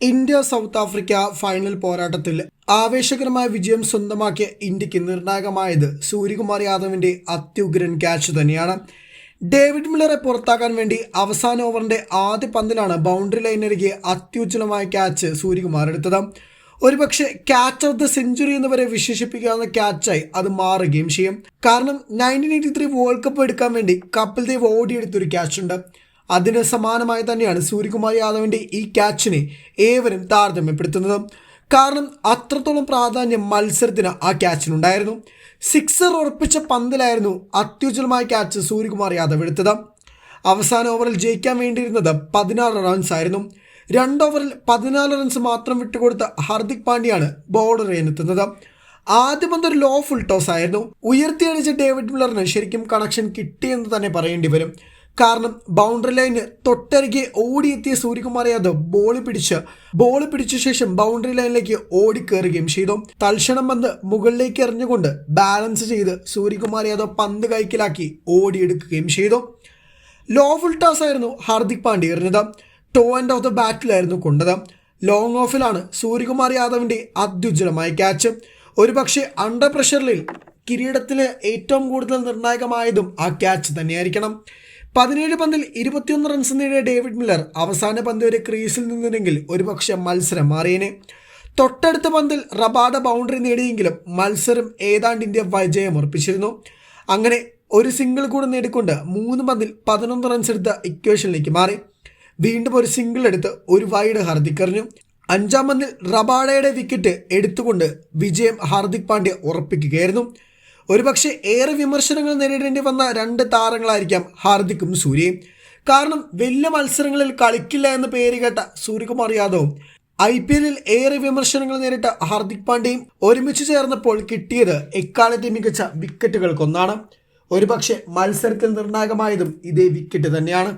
India south Africa final പോരാട്ടത്തിൽ ആവേശകരമായ വിജയം സ്വന്തമാക്കിയ ഇന്ത്യയ്ക്ക് നിർണായകമായത് സൂര്യകുമാർ യാദവിന്റെ അത്യുഗ്രൻ ക്യാച്ച് തന്നെയാണ്. ഡേവിഡ് മില്ലറെ പുറത്താക്കാൻ വേണ്ടി അവസാന ഓവറിന്റെ ആദ്യ പന്തിലാണ് ബൗണ്ടറി ലൈനരികെ അത്യുജ്വലമായ ക്യാച്ച് സൂര്യകുമാർ എടുത്തത്. ഒരുപക്ഷെ ക്യാച്ച് ഓഫ് ദ സെഞ്ചുറി എന്ന് വരെ വിശേഷിപ്പിക്കാവുന്ന ക്യാച്ചായി അത് മാറുകയും ചെയ്യും. കാരണം nineteen eighty three world cup എടുക്കാൻ വേണ്ടി കപിൽ ദേവ് ഓടിയെടുത്തൊരു ക്യാച്ച് ഉണ്ട്. അതിന് സമാനമായി തന്നെയാണ് സൂര്യകുമാർ യാദവിന്റെ ഈ ക്യാച്ചിനെ ഏവരും താരതമ്യപ്പെടുത്തുന്നത്. കാരണം അത്രത്തോളം പ്രാധാന്യം മത്സരത്തിന് ആ ക്യാച്ചിനുണ്ടായിരുന്നു. സിക്സർ ഉറപ്പിച്ച പന്തിലായിരുന്നു അത്യുജ്വലമായ ക്യാച്ച് സൂര്യകുമാർ യാദവ് എടുത്തത്. അവസാന ഓവറിൽ ജയിക്കാൻ വേണ്ടിയിരുന്നത് പതിനാറ് റൺസ് ആയിരുന്നു. രണ്ട് ഓവറിൽ പതിനാല് റൺസ് മാത്രം വിട്ടുകൊടുത്ത ഹാർദിക് പാണ്ഡ്യയാണ് ബോർഡർ എത്തുന്നത്. ആദ്യ പന്തൊരു ലോ ഫുൾ ടോസ് ആയിരുന്നു. ഉയർത്തിയടിച്ച ഡേവിഡ് മില്ലറിന് ശരിക്കും കണക്ഷൻ കിട്ടിയെന്ന് തന്നെ പറയേണ്ടി വരും. കാരണം ബൗണ്ടറി ലൈന് തൊട്ടരികെ ഓടിയെത്തിയ സൂര്യകുമാർ യാദവ് ബോൾ പിടിച്ച് ബോൾ പിടിച്ച ശേഷം ബൗണ്ടറി ലൈനിലേക്ക് ഓടിക്കേറുകയും ചെയ്തു. തൽക്ഷണം വന്ന് മുകളിലേക്ക് എറിഞ്ഞുകൊണ്ട് ബാലൻസ് ചെയ്ത് സൂര്യകുമാർ യാദവ് പന്ത് കൈക്കലാക്കി ഓടിയെടുക്കുകയും ചെയ്തു. ലോ ഫുൾ ടോസ് ആയിരുന്നു ഹാർദിക് പാണ്ഡ്യ എറിഞ്ഞത്. ടോ ആൻഡ് ഓഫ് ദ ബാറ്റിലായിരുന്നു കൊണ്ടത്. ലോങ് ഓഫിലാണ് സൂര്യകുമാർ യാദവിന്റെ അത്യുജ്വലമായ ക്യാച്ച് ഒരുപക്ഷെ അണ്ടർ പ്രഷറിൽ കിരീടത്തിന് ഏറ്റവും കൂടുതൽ നിർണായകമായതും ആ ക്യാച്ച് തന്നെയായിരിക്കണം. പതിനേഴ് പന്തിൽ ഇരുപത്തിയൊന്ന് റൺസ് നേടിയ ഡേവിഡ് മില്ലർ അവസാന പന്ത് വരെ ക്രീസിൽ നിന്നിരുന്നെങ്കിൽ ഒരുപക്ഷെ മത്സരം മാറിയേനെ. തൊട്ടടുത്ത പന്തിൽ റബാദ ബൗണ്ടറി നേടിയെങ്കിലും മത്സരം ഏതാണ്ട് ഇന്ത്യ വിജയം ഉറപ്പിച്ചിരുന്നു. അങ്ങനെ ഒരു സിംഗിൾ കൂടെ നേടിക്കൊണ്ട് മൂന്ന് പന്തിൽ പതിനൊന്ന് റൺസ് എടുത്ത ഇക്വേഷനിലേക്ക് മാറി. വീണ്ടും ഒരു സിംഗിൾ എടുത്ത് ഒരു വൈഡ് ഹാർദിക് എറിഞ്ഞു അഞ്ചാം പന്തിൽ റബാഡയുടെ വിക്കറ്റ് എടുത്തുകൊണ്ട് വിജയം ഹാർദിക് പാണ്ഡ്യ ഉറപ്പിക്കുകയായിരുന്നു. ഒരുപക്ഷെ ഏറെ വിമർശനങ്ങൾ നേരിടേണ്ടി വന്ന രണ്ട് താരങ്ങളായിരിക്കാം ഹാർദിക്കും സൂര്യയും. കാരണം വലിയ മത്സരങ്ങളിൽ കളിക്കില്ല എന്ന് പേര് കേട്ട സൂര്യകുമാർ യാദവും. ഐ പി എല്ലിൽ ഏറെ വിമർശനങ്ങൾ നേരിട്ട ഹാർദിക് പാണ്ഡ്യയും ഒരുമിച്ച് ചേർന്നപ്പോൾ കിട്ടിയത് എക്കാലത്തെ മികച്ച വിക്കറ്റുകൾക്കൊന്നാണ് ഒരുപക്ഷെ മത്സരത്തിൽ നിർണായകമായതും ഇതേ വിക്കറ്റ് തന്നെയാണ്.